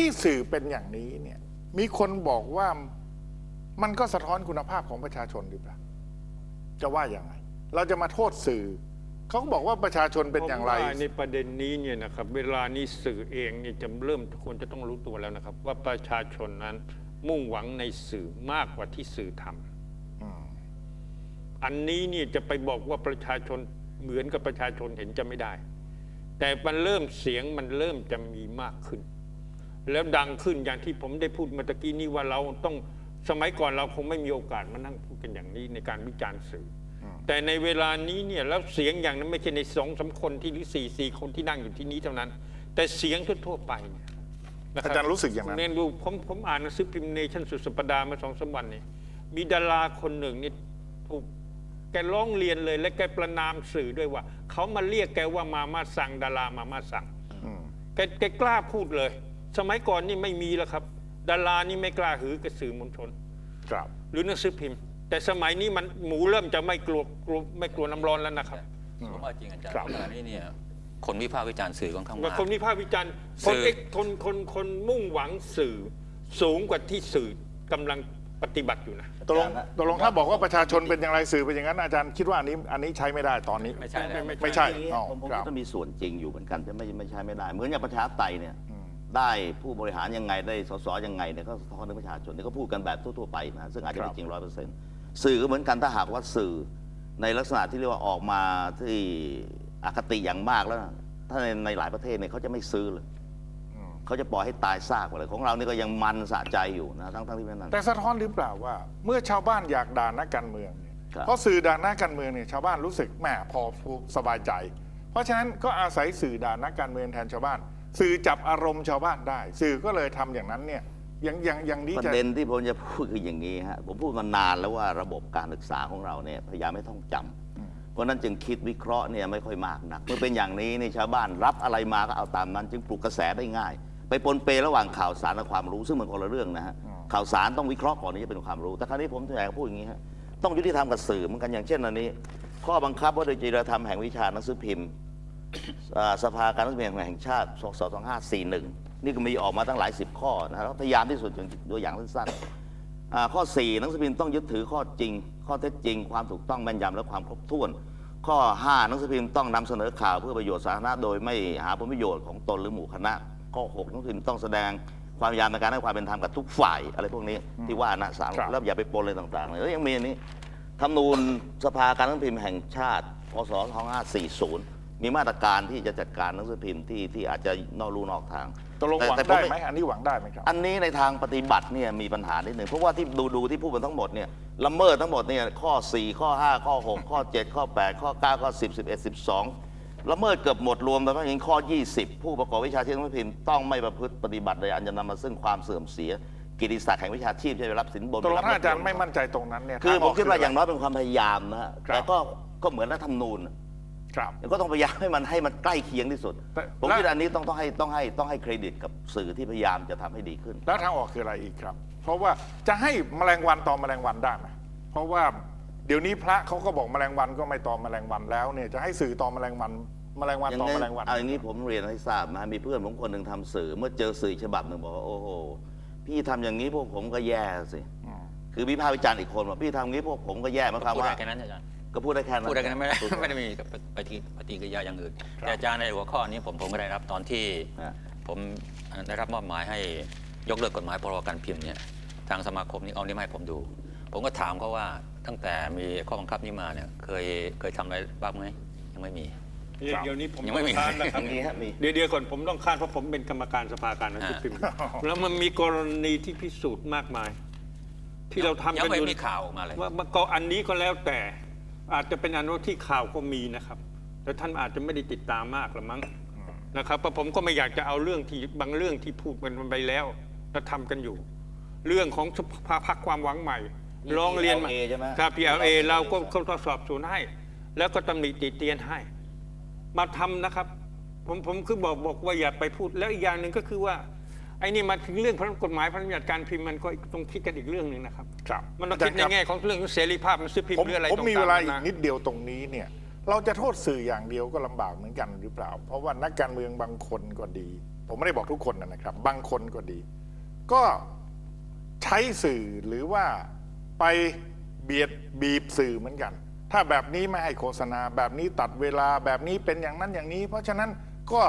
ที่สื่อเป็นอย่างนี้เนี่ยมีคนบอกว่ามันก็สะท้อนคุณภาพของประชาชนหรือเปล่าจะว่าอย่างไร เราจะมาโทษสื่อ เขาก็บอกว่าประชาชนเป็นอย่างไร ผมว่ในประเด็นนี้เนี่ยนะครับ เวลานี้สื่อเองเนี่ยจะเริ่มควรจะต้องรู้ตัวแล้วนะครับ ว่าประชาชนนั้นมุ่งหวังในสื่อมากกว่าที่สื่อทำอืมอันนี้เนี่ยจะไปบอกว่าประชาชนเหมือนกับประชาชนเห็นจะไม่ได้ แต่มันเริ่มเสียงมันเริ่มจะมีมากขึ้น แล้วดังขึ้นอย่างที่ผมได้พูดเมื่อตะกี้นี้ว่าเราต้องสมัยก่อนเราคงไม่มีโอกาสมานั่งพูดกันอย่างนี้ในการวิจารณ์สื่ออแต่ในเวลานี้เนี่ยแล้วเสียงอย่างนั้นไม่ใช่ในสองสามคนที่หรือสี่สี่คนที่นั่งอยู่ที่นี้เท่านั้น แต่เสียงทั่วๆไปเนี่ยนะคบอาจารย์รู้สึกอย่างนั้นเนี่ยดูผมผมอ่านหนังสือพิมพ์เนชั่นสุดสัปดาห์มาสองสามวันนี่มีดาราคนหนึ่งนี่ถูกแกร้องเรียนเลย และแกประนามสื่อด้วยว่าเขามาเรียกแกว่ามามาสั่งดารามามาสั่งอืมแกแกกล้าพูดเลย สมัยก่อนนี่ไม่มีแล้วครับ ดารานี่ไม่กล้าหือกับสื่อมวลชน ครับ หรือหนังสือพิมพ์ แต่สมัยนี้มันหมูเริ่มจะไม่กลัวกลัวไม่กลัวน้ำร้อนแล้วนะครับ ผมว่าจริงอาจารย์ครับ ขณะนี้เนี่ยคนวิพากษ์วิจารณ์สื่อค่อนข้างแต่มาก คนวิพากษ์วิจารณ์สื่คนอ เอกคนคนคนมุ่งหวังสื่อ สูงกว่าที่สื่อกำลังปฏิบัติอยู่นะ ตกลงตกลงถ้าบอกว่าประชาชนเป็นอย่างไรสื่อเป็นอย่างนั้นอาจารย์คิดว่าอันนี้อันนี้ใช้ไม่ได้ตอนนี้ ไม่ใช่แล้ว ไม่ไม่ใช่อย่างนี้อ๋อผมผมครัว่าบต้องมีส่วนจริงอยู่เหมือนกันจะไม่ไม่ใช่ไม่ได้ เหมือนอย่างประชาธิปไตยเนี่ย ได้ผู้บริหารยังไงได้สสยังไงเนี่ยก็สะท้อนถึงประชาชนเนี่ยก็พูดกันแบบทั่วๆไปนะซึ่งอาจจะครัไม่บจริงร้อยเปอร์เซ็นต์สื่อก็เหมือนกันถ้าหากว่าสื่อในลักษณะที่เรียกว่าออกมาที่อคติอย่างมากแล้วนะถ้าในในหลายประเทศเนี่ยเขาจะไม่ซื้อเลยเขาจะปล่อยให้ตายซากไปเลยของเรานี่ก็ยังมันสะใจอยู่นะทั้งทั้งที่ไม่นั้นแต่สะท้อนหรือเปล่าว่า เมื่อชาวบ้านอยากด่านักการเมืองเนี่ยครับเพราะสื่อด่านักการเมืองเนี่ยชาวบ้านรู้สึกแหมพอสบายใจ เพราะฉะนั้นก็อาศัยสื่อด่านักการเมืองแทนชาวบ้าน สื่อจับอารมณ์ชาวบ้านได้ สื่อก็เลยทำอย่างนั้นเนี่ยอย่างอย่างอย่างนี้ประจะเด็นที่ผมจะพูดคืออย่างนี้ฮะผมพูดมานานแล้วว่าระบบการศึกษาของเราเนี่ยพยายามไม่ท่องจำเพราะฉะนั้นจึงคิดวิเคราะห์เนี่ยไม่ค่อยมากนักเมื่อเป็นอย่างนี้ในชาวบ้านรับอะไรมาก็เอาตามนั้น จึงปลุกกระแสได้ง่าย ไปปนเประหว่างข่าวสารและความรู้ซึ่งมันคนละเรื่องนะฮะข่าวสารต้องวิเคราะห์ก่อนที่จะเป็นความรู้ แต่คราวนี้ผมอยากจะพูดอย่างนี้ฮะต้องยุติธรรมกับสื่อเหมือนกันอย่างเช่นอันนี้ ข้อบังคับว่าโดยจริยธรรมแห่งวิชาหนังสือพิมพ์ อ่าสภาการนักเรียนแห่งชาติสส2541 นี่ก็มีออกมาตั้งหลายสิบข้อนะครับแล้วพยายามที่สุดอย่างตัวอย่างสั้นๆอ่าข้อ4หนังสือพิมพ์ต้องยึดถือข้อจริง ข้อเท็จจริง ความถูกต้องแม่นยำและความครบถ้วน ข้อ5หนังสือพิมพ์ต้องนำเสนอข่าวเพื่อประโยชน์สาธารณะโดยไม่หาผลประโยชน์ของตนหรือหมู่คณะ ข้อ6หนังสือพิมพ์ต้องแสดงความพยายามในการให้ความเป็นธรรมกับทุกฝ่ายอะไรพวกนี้ที่ว่านะสามครับ แล้วอย่าไปปนเลยต่างๆเลยแล้วยังมีอันนี้ ธรรมนูญสภาการหนังสือพิมพ์แห่งชาติพศ2540 มีมาตรการที่จะจัดการหนังสือพิมพ์ที่ที่อาจจะนอกรูนอกทาง ตกลงหวังแต่ได้แต่ไหมอันนี้หวังได้ไหมครับ อันนี้ในทางปฏิบัติเนี่ยมีปัญหานิดหนึ่งเพราะว่าที่ดูดูที่พูดมาทั้งหมดเนี่ยละเมิดทั้งหมดเนี่ยข้อ 4 ข้อ 5 ข้อ 6 ข้อ 7 ข้อ 8 ข้อ 9 ข้อ 10 11 12 ละเมิดเกือบหมดรวมแต่ว่าอย่างข้อ 20 ผู้ประกอบวิชาชีพหนังสือพิมพ์ต้องไม่ประพฤติปฏิบัติใดอันจะนำมาซึ่งความเสื่อมเสียกิตติศักดิ์แห่งวิชาชีพที่ได้รับสินบนตกลงได้บถ้าอาจารย์ลดไม่มั่นใจตรงนั้นเนี่ยคือทงผกมคิดว่าะไรอย่างน้อยเป็นความพยายามนะฮะครับแต่ก็ก็เหมือนรัฐธรรมนูญ ครับก็ต้องพยายามให้มันให้มันใกล้เคียงที่สุด แต่ผมและคิดอันนี้ต้องต้องให้ต้องให้ต้องให้เครดิตกับสื่อที่พยายามจะทำให้ดีขึ้น แล้วทางออกคืออะไรอีกครับ เพราะว่าจะให้แมลงวันตอมแมลงวันได้ไหมเพราะว่าเดี๋ยวนี้พระเขาก็บอกแมลงวันก็ไม่ตอมแมลงวันแล้วเนี่ยจะให้สื่อตอมแมลงวันแมลงวันอย่างตอมนี้แมลงวันอันนี้ผมเรียนให้ทราบนะมีเพื่อนผมคนหนึ่งทำสื่อ เมื่อเจอสื่อฉบับหนึ่งบอกว่า โอ้โห พี่ทำอย่างนี้พวกผมก็แย่สิอืมคือวิพากษ์วิจารณ์อีกคนว่าพี่ทำอย่างนี้พวกผมก็แย่หมายความพูดว่าได้แค่นั้นอาจารย์ ก็พูดได้แค่นั้นพูดได้แค่นั้นไม่ได้ไม่ได้มีปฏิปฏิกิริยาอย่างอื่น แต่อาจารย์ในหัวข้อนี้ผมผมก็ได้รับตอนที่ฮะผมได้รับมอบหมายให้ยกเลิกกฎหมายพรบการพิมพ์เนี่ยทางสมาคมนี่เอานี่มาให้ผมดู ผมก็ถามเขาว่าตั้งแต่มีข้อบังคับนี้มาเนี่ยเคยเคยทำอะไรบ้างไหมยังไม่มีเดี๋ยวเดี๋ยวนี้ผมยังไม่มีต้องค้านนะครับมีฮะมีเดี๋ยวเดี๋ยวก่อนผมต้องค้านเพราะผมเป็นกรรมการสภาการหนังสือพิมพ์แล้วมันมีกรณีที่พิสูจน์มากมาย ที่เราทำยักันงไม่อยู่มีข่าวออกมาเลยว่าว่าก็อันนี้ก็แล้วแต่ อาจจะเป็นอันว่าที่ข่าวก็มีนะครับ แต่ท่านอาจจะไม่ได้ติดตามมากหรือมั้งนะครับเพราะผมก็ไม่อยากจะเอาเรื่องที่บางเรื่องที่พูดมันไปแล้วแล้วทำกันอยู่ เรื่องของสภาพักความหวังใหม่มีร้องเรียนมา PLA ใช่ไหมครับ PLA เราก็ใช่ก็ทดสอบสวนให้ แล้วก็ตำหนิติเตียนให้ มาทำนะครับ ผมผมคือบอกบอกว่าอย่าไปพูดแล้วอีกอย่างหนึ่งก็คือว่า ไอ้นี่มาถึงเรื่องพระกฎหมายพระราชบัญญัติการพิมพ์มันก็ต้องคิดกันอีกเรื่องหนึ่งนะครับ ครับ มันต้องอาจารคิดย์ในครับแง่ของเรื่องเสรีภาพมันซื้อพิมผมพ์หรืออะไรผมมีต่งๆเวลาอีกะนิดเดียวตรงนี้เนี่ย เราจะโทษสื่ออย่างเดียวก็ลำบากเหมือนกันหรือเปล่า เพราะว่านักการเมืองบางคนก็ดี ผมไม่ได้บอกทุกคนนะครับ บางคนก็ดี ก็ใช้สื่อหรือว่าไปเบียดบีบสื่อเหมือนกัน ถ้าแบบนี้ไม่ให้โฆษณา แบบนี้ตัดเวลาแบบนี้เป็นอย่างนั้นอย่างนี้ เพราะฉะนั้นก็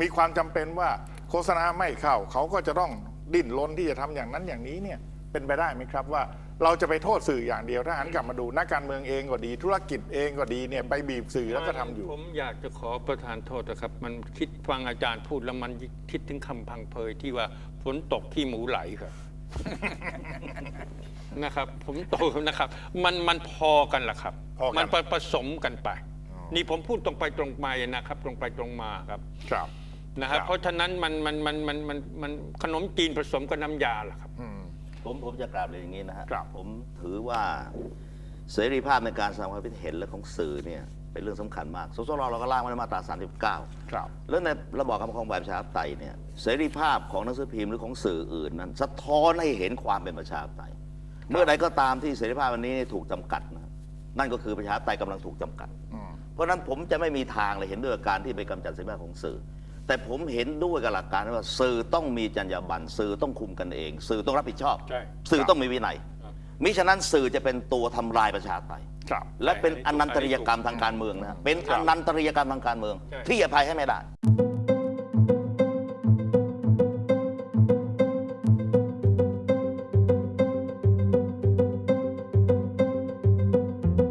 มีความจำเป็นว่า โฆษณาไม่เข้าเขาก็จะต้องดิ้นรนที่จะทำอย่างนั้นอย่างนี้เนี่ยเป็นไปได้ไหมครับว่าเราจะไปโทษสื่ออย่างเดียวถ้าหันกลับมาดูนักการเมืองเองก็ดี ธุรกิจเองก็ดีเนี่ยไปบีบสื่อแล้วก็ทำอยู่ ผมอยากจะขอประทานโทษนะครับ มันคิดฟังอาจารย์พูดแล้วมันคิดถึงคำพังเพยที่ว่าฝนตกที่หมูไหลครับนะครับ ผมโตนะครับ มันมันพอกันแหละครับพอกันมันผสมกันไป นี่ผมพูดตรงไปตรงมานะครับ ตรงไปตรงมาครับครับ นะครับครับเพราะฉะนั้นมันมันมันมันมันมันขนมจีนผสมกับน้ำยาแหละครับอืมผมผมจะกราบเลยอย่างนี้นะฮะครับ ผมถือว่าเสรีภาพในการแสดงความคิดเห็นและของสื่อเนี่ยเป็นเรื่องสำคัญมากสสรเราก็ร่างไว้ในมาตรา 39 ครับ แล้วในระบอบการปกครองแบบประชาธิปไตยเนี่ยเสรีภาพของหนังสือพิมพ์หรือของสื่ออื่นนั้น สะท้อนให้เห็นความเป็นประชาธิปไตย เมื่อใดก็ตามที่เสรีภาพอันนี้ถูกจำกัดนะนั่นก็คือประชาธิปไตยกำลังถูกจำกัดอืมเพราะฉะนั้นผมจะไม่มีทางเลยเห็นด้วยกับการที่ไปกำจัดเสรีภาพของสื่อ แต่ผมเห็นด้วยกับหลักการว่าสื่อต้องมีจรรยาบรรณสื่อต้องคุมกันเอง สื่อต้องรับผิดชอบ ใช่สื่อครับต้องมีวินัยครับมิฉะนั้นสื่อจะเป็นตัวทำลายประชาธิปไตยครับและเป็นอัอนนี้ถูกนันตริยกรรมทางการเมืองนะฮะเป็นครัอบนันตริยกรรมทางการเมืองใช่ที่อภัยให้ไม่ได้